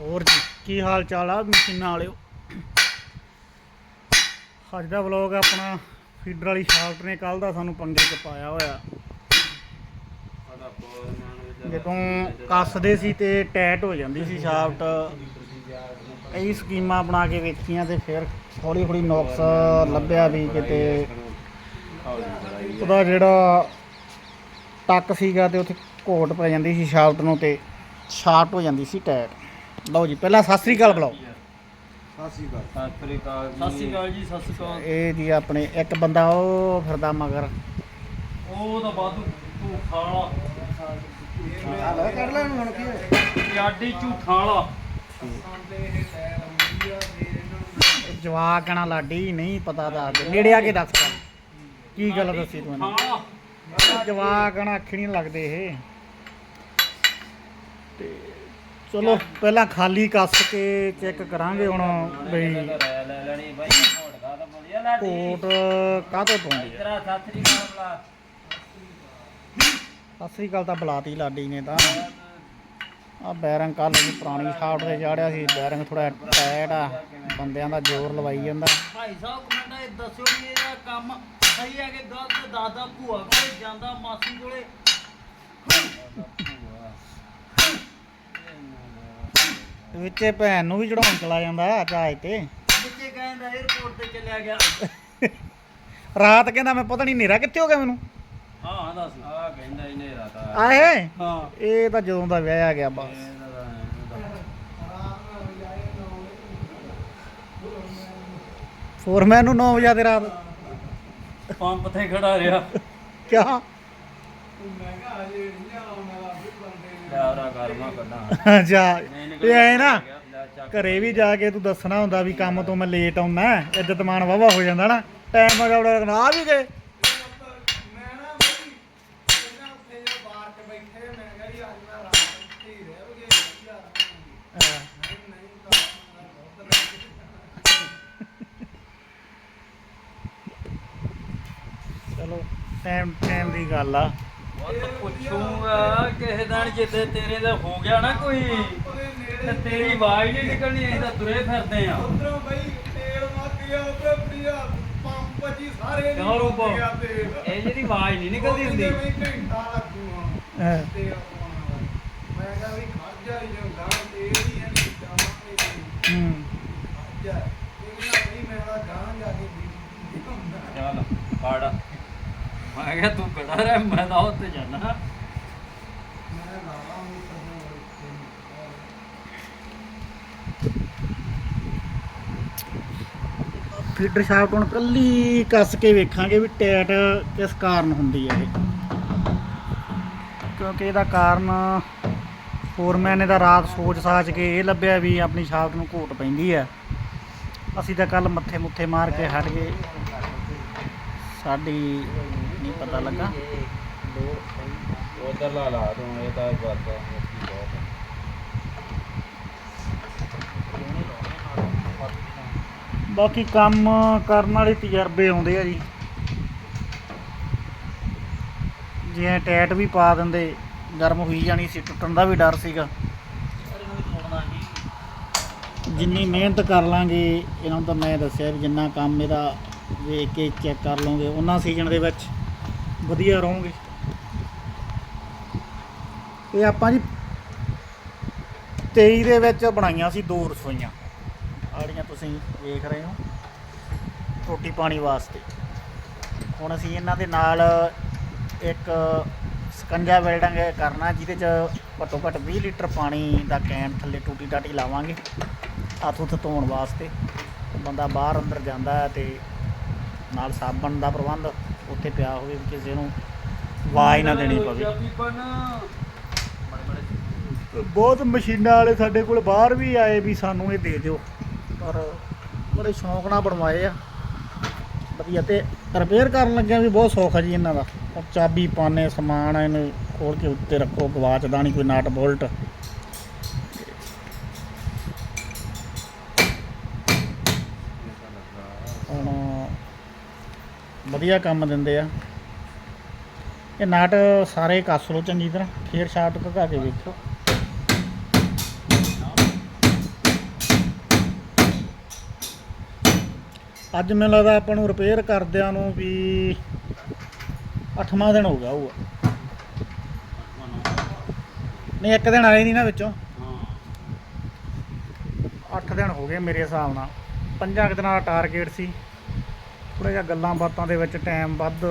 ਹੋਰ ਜੀ, ਕੀ ਹਾਲ ਚਾਲ ਆ ਮਸ਼ੀਨਾਂ ਵਾਲਿਓ? ਅੱਜ ਦਾ ਵਲੌਗ ਆਪਣਾ ਫੀਡਰ ਵਾਲੀ ਸ਼ਾਫਟ ਨੇ ਕੱਲ ਦਾ ਸਾਨੂੰ ਪੰਗੇ 'ਚ ਪਾਇਆ ਹੋਇਆ। ਜਦੋਂ ਕੱਸਦੇ ਸੀ ਤੇ ਟੈਟ ਹੋ ਜਾਂਦੀ ਸੀ ਸ਼ਾਫਟ ਕਈ ਸਕੀਮਾਂ ਬਣਾ ਕੇ ਵੇਖੀਆਂ ਤੇ ਫਿਰ ਹੌਲੀ ਹੌਲੀ ਨੁਕਸ ਲੱਭਿਆ ਵੀ ਕਿਤੇ। ਉਹਦਾ ਜਿਹੜਾ ਟੱਕ ਸੀਗਾ ਤੇ ਉੱਥੇ ਘੋਟ ਪੈ ਜਾਂਦੀ ਸੀ ਸ਼ਾਫਟ ਨੂੰ ਤੇ ਸ਼ਾਰਟ ਹੋ ਜਾਂਦੀ ਸੀ ਟੈਟ। ਲਓ ਜੀ ਪਹਿਲਾਂ ਸਤਿ ਸ੍ਰੀ ਅਕਾਲ ਬੁਲਾਓ। ਸਤਿ ਸ੍ਰੀ ਅਕਾਲ। ਸਤਿ ਸ਼੍ਰੀ ਅਕਾਲ ਜੀ। ਸਤਿ ਸ਼੍ਰੀ ਅਕਾਲ ਇਹ ਜੀ ਆਪਣੇ ਇੱਕ ਬੰਦਾ ਉਹ ਫਿਰਦਾ ਮਗਰ। ਉਹ ਤਾਂ ਬਾਦੂ ਝੂਠਾਂ ਵਾਲਾ। ਹਲੋ ਕੱਢ ਲੈ ਹੁਣ ਕੀ ਹੈ ਪਿਆਡੀ ਝੂਠਾਂ ਵਾਲਾ। ਜਵਾਕ ਕਹਣਾ ਲਾਡੀ ਨਹੀਂ ਪਤਾ ਦੱਸ ਦੇ। ਨੇੜੇ ਆ ਕੇ ਦੱਸ ਕਰ। ਕੀ ਗੱਲ ਦੱਸੀ ਤੂੰ ਝੂਠਾਂ ਮੈਨੂੰ ਵਾਲਾ। ਜਵਾਕ ਕਹਣਾ ਅੱਖੀ ਨਹੀਂ ਲੱਗਦੇ ਇਹ। ਤੇ ਚਲੋ ਪਹਿਲਾਂ ਖਾਲੀ ਕੱਸ ਕੇ ਚੈੱਕ ਕਰਾਂਗੇ ਹੁਣ ਬਈ ਕੋਟ ਕਾਹਤੋਂ ਪਾਉਂਦੀ ਹੈ ਸਤਿ ਸ਼੍ਰੀ ਅਕਾਲ ਤਾਂ ਬੁਲਾਤੀ ਲਾਡੀ ਨੇ ਤਾਂ। ਆ ਬੈਰੰਗ ਕੱਲ ਵੀ ਪੁਰਾਣੀ ਸ਼ਾਫਟ ਤੇ ਚਾੜਿਆ ਸੀ ਬੈਰੰਗ ਥੋੜਾ ਟਾਇਟ ਆ ਬੰਦਿਆਂ ਦਾ ਜ਼ੋਰ ਲਵਾਈ ਜਾਂਦਾ। ਭਾਈ ਸਾਹਿਬ ਕਮੈਂਟਾਂ ਇਹ ਦੱਸਿਓ ਵੀ ਇਹਦਾ ਕੰਮ ਸਹੀ ਹੈ ਕਿ ਗਲਤ? ਦਾਦਾ ਭੂਆ ਕੋਲੇ ਜਾਂਦਾ ਮਾਸੀ ਕੋਲੇ। ਵਿੱਚੇ ਭੈਣ ਨੂੰ ਵੀ ਚੜਾਉਣ ਚਲਾ ਜਾਂਦਾ ਜਹਾਜ਼ ਤੇ। ਬੱਚੇ ਕਹਿੰਦਾ 에어ਪੋਰਟ ਤੇ ਚੱਲਿਆ ਗਿਆ। ਰਾਤ ਕਹਿੰਦਾ ਮੈਂ ਪਤਾ ਨਹੀਂ ਹਨੇਰਾ ਕਿੱਥੇ ਹੋ ਗਿਆ ਮੈਨੂੰ। ਹਾਂ ਦੱਸ ਆ ਕਹਿੰਦਾ ਇਹਨੇ ਰਾਤਾ ਆਏ ਹਾਂ। ਇਹ ਤਾਂ ਜਦੋਂ ਦਾ ਵਿਆਹ ਗਿਆ ਬਸ। ਫੋਰਮੈਨ ਨੂੰ 9 ਵਜੇ ਦੀ ਰਾਤ। ਪੰਪ ਤੇ ਖੜਾ ਰਿਹਾ। ਕਿਆ? ਯਾਰਾ ਗਰਮਾ ਕੱਢਾਂ ਜਾ ਇਹ ਐ ਨਾ ਘਰੇ ਵੀ ਜਾ ਕੇ ਤੂੰ ਦੱਸਣਾ ਹੁੰਦਾ ਵੀ ਕੰਮ ਤੋਂ ਮੈਂ ਲੇਟ ਆਉਣਾ ਇੱਜ਼ਤ ਮਾਨ ਵਾਵਾ ਹੋ ਜਾਂਦਾ ਨਾ। ਟਾਈਮ ਮਗਾਉੜਾ ਆ ਵੀ ਗਏ। ਚਲੋ ਟਾਈਮ ਟਾਈਮ ਦੀ ਗੱਲ ਆ। ਪੁੱਛੂਗਾ ਕਿਸੇ ਦਿਨ ਜਿੱਦੇ ਤੇਰੇ ਦਾ ਹੋ ਗਿਆ ਨਾ ਕੋਈ ਤੇ ਤੇਰੀ ਆਵਾਜ਼ ਨਹੀਂ ਨਿਕਲਣੀ ਅਸੀਂ ਤਾਂ ਤੁਰੇ ਫਿਰਦੇ ਆ ਉਧਰੋਂ ਬਈ ਤੇਲ ਮੁੱਕ ਗਿਆ ਉਧਰ ਪ੍ਰਿਆ ਪੰਪ ਜੀ ਸਾਰੇ ਕਿਉਂ ਰੂਪ ਇਹ ਜਿਹੜੀ ਆਵਾਜ਼ ਨਹੀਂ ਨਿਕਲਦੀ ਹੁੰਦੀ। ਬਈ ਘੰਟਾ ਲੱਗੂ ਹੁਣ ਹਾਂ। ਤੇਲ ਪਾਉਣ ਵਾਲਾ। ਮੈਂ ਕਿਹਾ ਵੀ ਖੜ ਜਾ ਹੀ ਹੁੰਦਾ ਤੇਲ ਹੀ ਹੈ ਨਹੀਂ ਜਾਵਾਂਗੇ ਹੂੰ। ਖੜ ਜਾ ਇਹਨਾਂ ਬਈ ਮੈਂ ਤਾਂ ਗਾਂ ਜਾ ਕੇ ਹੁੰਦਾ। ਚੱਲ ਫੜ। ਮੈਂ ਕਿਹਾ ਤੂੰ ਖੜਾ ਰਹਿ, ਮੈਂ ਤਾਂ ਉੱਤੇ ਜਾਣਾ ਫੀਡਰ ਸ਼ਾਫਟ ਹੁਣ ਕੱਲੀ ਕੱਸ ਕੇ ਵੇਖਾਂਗੇ ਵੀ ਟੈਟ ਕਿਸ ਕਾਰਨ ਹੁੰਦੀ ਹੈ ਇਹ। ਕਿਉਂਕਿ ਇਹਦਾ ਕਾਰਨ ਫੋਰਮੈਨ ਨੇ ਤਾਂ ਰਾਤ ਸੋਚ ਸਾਚ ਕੇ ਇਹ ਲੱਭਿਆ ਵੀ ਆਪਣੀ ਸ਼ਾਫਟ ਨੂੰ ਘੋਟ ਪੈਂਦੀ ਹੈ। ਅਸੀਂ ਤਾਂ ਕੱਲ ਮੱਥੇ ਮੁੱਥੇ ਮਾਰ ਕੇ ਹਟ ਗਏ। ਸਾਡੀ ਨਹੀਂ ਪਤਾ ਲੱਗਾ। ਉਧਰ ਲਾ ਲਾ ਤੂੰ ਇਹ ਤਾਂ ਬਾਤ ਬਾਕੀ ਕੰਮ ਕਰਨ ਵਾਲੇ ਤਜਰਬੇ ਆਉਂਦੇ ਆ ਜੀ। ਜੇ ਟੈਟ ਵੀ ਪਾ ਦਿੰਦੇ ਗਰਮ ਹੋਈ ਜਾਣੀ ਸੀ ਟੁੱਟਣ ਦਾ ਵੀ ਡਰ ਸੀਗਾ। ਜਿੰਨੀ ਮਿਹਨਤ ਕਰ ਲਾਂਗੇ ਇਹਨਾਂ ਨੂੰ ਤਾਂ ਮੈਂ ਦੱਸਿਆ ਵੀ ਜਿੰਨਾ ਕੰਮ ਇਹਦਾ ਵੇਖ ਕੇ ਚੈੱਕ ਕਰ ਲਓਗੇ ਉਹਨਾਂ ਸੀਜ਼ਨ ਦੇ ਵਿੱਚ ਵਧੀਆ ਰਹੋਗੇ। ਇਹ ਆਪਾਂ ਜੀ 23 ਦੇ ਵਿੱਚ ਬਣਾਈਆਂ ਸੀ ਦੋ ਰਸੋਈਆਂ। ਆੜੀਆਂ ਤੁਸੀਂ ਵੇਖ ਰਹੇ ਹੋ, ਰੋਟੀ ਪਾਣੀ ਵਾਸਤੇ। ਹੁਣ ਅਸੀਂ ਇਹਨਾਂ ਦੇ ਨਾਲ ਇੱਕ ਸਕੰਜਾ ਵੈਲਡਿੰਗ ਕਰਨਾ, ਜਿਹਦੇ ਚ ਘੱਟੋ ਘੱਟ 20 ਲੀਟਰ ਪਾਣੀ ਦਾ ਕੈਨ ਥੱਲੇ ਟੂਟੀ ਟਾਟੀ ਲਾਵਾਂਗੇ, ਹੱਥ ਹੁੱਥ ਧੋਣ ਵਾਸਤੇ। ਬੰਦਾ ਬਾਹਰ ਅੰਦਰ ਜਾਂਦਾ ਹੈ ਤੇ ਨਾਲ ਸਾਬਣ ਦਾ ਪ੍ਰਬੰਧ ਉੱਥੇ ਪਿਆ ਹੋਵੇ ਵੀ ਕਿਸੇ ਨੂੰ ਆਵਾਜ਼ ਨਾ ਦੇਣੀ ਪਵੇ। ਬਹੁਤ ਮਸ਼ੀਨਾਂ ਵਾਲੇ ਸਾਡੇ ਕੋਲ ਬਾਹਰ ਵੀ ਆਏ ਵੀ ਸਾਨੂੰ ਇਹ ਦੇ ਦਿਓ। ਪਰ ਬੜੇ ਸ਼ੌਂਕ ਨਾਲ ਬਣਵਾਏ ਆ। ਵਧੀਆ ਤੇ ਰਿਪੇਅਰ ਕਰਨ ਲੱਗਿਆ ਵੀ ਬਹੁਤ ਸੌਖ ਹੈ ਜੀ ਇਹਨਾਂ ਦਾ। ਚਾਬੀ ਪਾਣੇ ਸਮਾਨ ਇਹਨੂੰ ਖੋਲ ਕੇ ਉੱਤੇ ਰੱਖੋ ਗਵਾਚਦਾ ਨਹੀਂ ਕੋਈ ਨਾਟ ਬੋਲਟ ਵਧੀਆ ਕੰਮ ਦਿੰਦੇ ਆ। ਇਹ ਨਾਟ ਸਾਰੇ ਕੱਸ ਲੋ ਚੰਗੀ ਤਰ੍ਹਾਂ ਫੇਰ ਸ਼ਾਟ ਘਗਾ ਕੇ ਵੇਖੋ। ਅੱਜ ਮੈਨੂੰ ਲੱਗਦਾ ਆਪਾਂ ਨੂੰ ਰਿਪੇਅਰ ਕਰਦਿਆਂ ਨੂੰ ਵੀ ਅੱਠਵਾਂ ਦਿਨ ਹੋ ਗਿਆ ਉਹ ਨਹੀਂ, ਇੱਕ ਦਿਨ ਆਏ ਨਹੀਂ ਨਾ ਵਿੱਚੋਂ। ਅੱਠ ਦਿਨ ਹੋ ਗਏ ਮੇਰੇ ਹਿਸਾਬ ਨਾਲ। 5 ਦਿਨਾਂ ਦਾ ਟਾਰਗੇਟ ਸੀ। ਥੋੜਾ ਜਿਹਾ ਗੱਲਾਂ ਬਾਤਾਂ ਦੇ ਵਿੱਚ ਟਾਈਮ ਵੱਧ,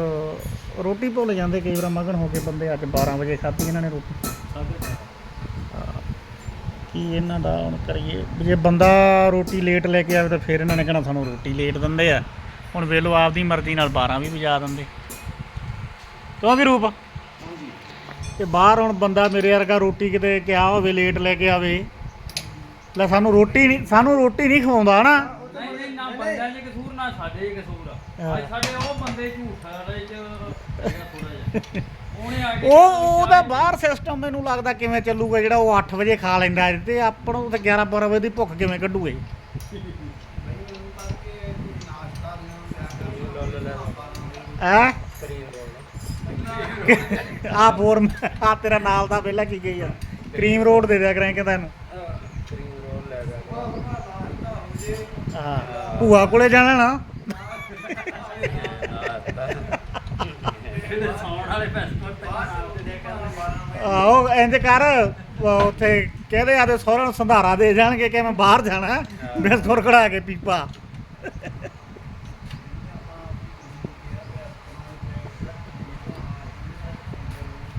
ਰੋਟੀ ਭੁੱਲ ਜਾਂਦੇ ਕਈ ਵਾਰ ਮਗਨ ਹੋ ਕੇ ਬੰਦੇ ਅੱਜ 12 ਵਜੇ ਖਾਧੀ ਇਹਨਾਂ ਨੇ ਰੋਟੀ। ਕੀ ਇਹਨਾਂ ਦਾ ਹੁਣ ਕਰੀਏ? ਵੀ ਜੇ ਬੰਦਾ ਰੋਟੀ ਲੇਟ ਲੈ ਕੇ ਆਵੇ ਤਾਂ ਫਿਰ ਇਹਨਾਂ ਨੇ ਕਹਿਣਾ ਸਾਨੂੰ ਰੋਟੀ ਲੇਟ ਦਿੰਦੇ ਆ। ਹੁਣ ਵੇਲੋ ਆਪਦੀ ਮਰਜ਼ੀ ਨਾਲ 12 ਵੀ ਵਜਾ ਦਿੰਦੇ। ਕਿਉਂਕਿ ਵੀ ਰੂਪ? ਤੇ ਬਾਹਰ ਹੁਣ ਬੰਦਾ ਮੇਰੇ ਵਰਗਾ ਰੋਟੀ ਕਿਤੇ ਕਿਹਾ ਹੋਵੇ ਲੇਟ ਲੈ ਕੇ ਆਵੇ, ਲੈ ਸਾਨੂੰ ਰੋਟੀ ਨਹੀਂ ਸਾਨੂੰ ਰੋਟੀ ਨਹੀਂ ਖਵਾਉਂਦਾ ਨਾ ਨਹੀਂ, ਨਾ ਬੰਦਿਆਂ 'ਚ ਕਸੂਰ, ਨਾ ਸਾਡੇ ਕਸੂਰ। ਅੱਜ ਸਾਡੇ ਉਹ ਬੰਦੇ ਝੂਠ ਵਾਲੇ 'ਚ ਹੈਗਾ ਥੋੜਾ ਜਿਹਾ। ਉਹਨੇ ਆ ਕੇ ਉਹ ਉਹਦਾ ਬਾਹਰ ਸਿਸਟਮ ਮੈਨੂੰ ਲੱਗਦਾ ਕਿਵੇਂ ਚੱਲੂਗਾ ਜਿਹੜਾ ਉਹ 8 ਵਜੇ ਖਾ ਲੈਂਦਾ ਤੇ ਆਪਾਂ ਨੂੰ ਤਾਂ 11 12 ਵਜੇ ਦੀ ਭੁੱਖ ਕਿਵੇਂ ਕੱਢੂਗੇ ਐ ਆ ਫੋਰ ਆ ਤੇਰਾ ਨਾਲ ਦਾ ਪਹਿਲਾਂ ਕੀ ਗਈ ਆ? ਕਰੀਮ ਰੋਡ ਦੇ ਦਿਆ ਕਰਾਂ ਕਿ ਤੈਨੂੰ? ਹਾਂ। ਭੂਆ ਕੋਲੇ ਜਾਣਾ ਨਾ? ਸੌਣ ਵਾਲੇ ਪੈਸਪੋਰਟ ਤੇ ਆਹੋ ਇੰਜ ਕਰ ਉਹ ਉੱਥੇ ਕਹਦੇ ਆਦੇ ਸਹੁਰਿਆਂ ਨੂੰ ਸੰਧਾਰਾ ਦੇ ਜਾਣਗੇ ਕਿ ਮੈਂ ਬਾਹਰ ਜਾਣਾ ਬਿਸਕੁਟ ਕਢਾ ਕੇ ਪੀਪਾ।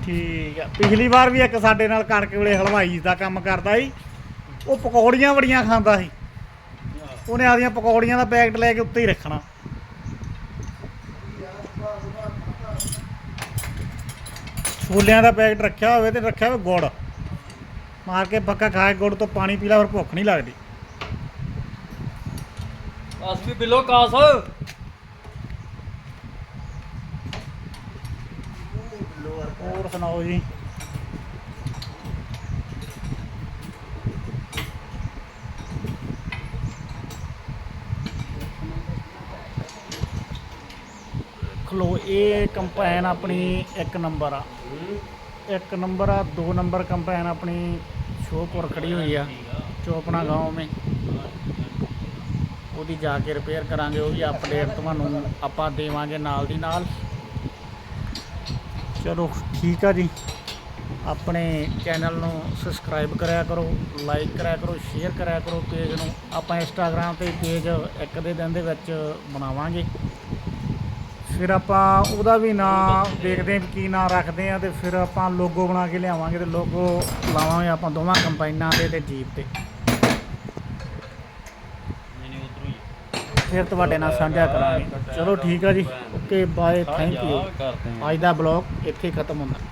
ਠੀਕ ਆ ਪਿਛਲੀ ਵਾਰ ਵੀ ਇੱਕ ਸਾਡੇ ਨਾਲ ਕਣਕ ਵੇਲੇ ਹਲਵਾਈ ਦਾ ਕੰਮ ਕਰਦਾ ਸੀ ਉਹ ਪਕੌੜੀਆਂ ਬੜੀਆਂ ਖਾਂਦਾ ਸੀ। ਉਹਨੇ ਆਦੀਆਂ ਪਕੌੜੀਆਂ ਦਾ ਪੈਕਟ ਲੈ ਕੇ ਉੱਤੇ ਹੀ ਰੱਖਣਾ। ਛੋਲਿਆਂ ਦਾ ਪੈਕਟ ਰੱਖਿਆ ਹੋਵੇ ਤੇ ਰੱਖਿਆ ਹੋਵੇ ਗੁੜ। ਮਾਰ ਕੇ ਪੱਕਾ ਖਾ ਕੇ ਗੁੜ ਤੋਂ ਪਾਣੀ ਪੀ ਲਾ ਫਿਰ ਭੁੱਖ ਨਹੀਂ ਲੱਗਦੀ। ਬਸ ਵੀ ਬਿੱਲੋ ਕਾਸ। ਹੋਰ ਸੁਣਾਓ ਜੀ ਖਲੋ ਇਹ ਕੰਪੈਨ ਆਪਣੀ ਇੱਕ ਨੰਬਰ ਆ। ਇੱਕ ਨੰਬਰ ਆ, ਦੋ ਨੰਬਰ ਕੰਪੈਨ ਆਪਣੀ ਸ਼ੋਪੁਰ खड़ी ਹੋਈ ਆ ਚੋਪਣਾ गांव में ਉਹਦੀ ਜਾ ਕੇ ਰਿਪੇਅਰ ਕਰਾਂਗੇ, ਉਹ ਵੀ ਅਪਡੇਟ ਤੁਹਾਨੂੰ ਆਪਾਂ ਦੇਵਾਂਗੇ ਨਾਲ ਦੀ ਨਾਲ। ਚਲੋ, ਠੀਕ ਆ ਜੀ। ਆਪਣੇ ਚੈਨਲ ਨੂੰ ਸਬਸਕ੍ਰਾਈਬ ਕਰਿਆ ਕਰੋ ਲਾਈਕ ਕਰਿਆ ਕਰੋ ਸ਼ੇਅਰ ਕਰਿਆ ਕਰੋ ਪੇਜ ਨੂੰ। ਆਪਾਂ ਇੰਸਟਾਗ੍ਰam ਤੇ ਪੇਜ ਇੱਕ ਦੇ ਦਿਨ ਦੇ ਵਿੱਚ ਬਣਾਵਾਂਗੇ। ਫਿਰ ਆਪਾਂ ਉਹਦਾ ਵੀ ਨਾਂ ਦੇਖਦੇ ਹਾਂ ਕੀ ਨਾਂ ਰੱਖਦੇ ਆ ਤੇ ਫਿਰ ਆਪਾਂ ਲੋਗੋ ਬਣਾ ਕੇ ਲਿਆਵਾਂਗੇ ਤੇ ਲੋਗੋ ਲਾਵਾਂਗੇ ਆਪਾਂ ਦੋਵਾਂ ਕੰਪਾਈਨਾਂ ਤੇ ਤੇ ਜੀਪ ਤੇ। ਫਿਰ ਤੁਹਾਡੇ ਨਾਲ ਸਾਂਝਾ ਕਰਾਂਗੇ। ਚਲੋ ਠੀਕ ਆ ਜੀ। ਓਕੇ ਬਾਏ ਥੈਂਕ ਯੂ ਅੱਜ ਦਾ ਬਲੌਗ ਇੱਥੇ ਖਤਮ ਹੁੰਦਾ।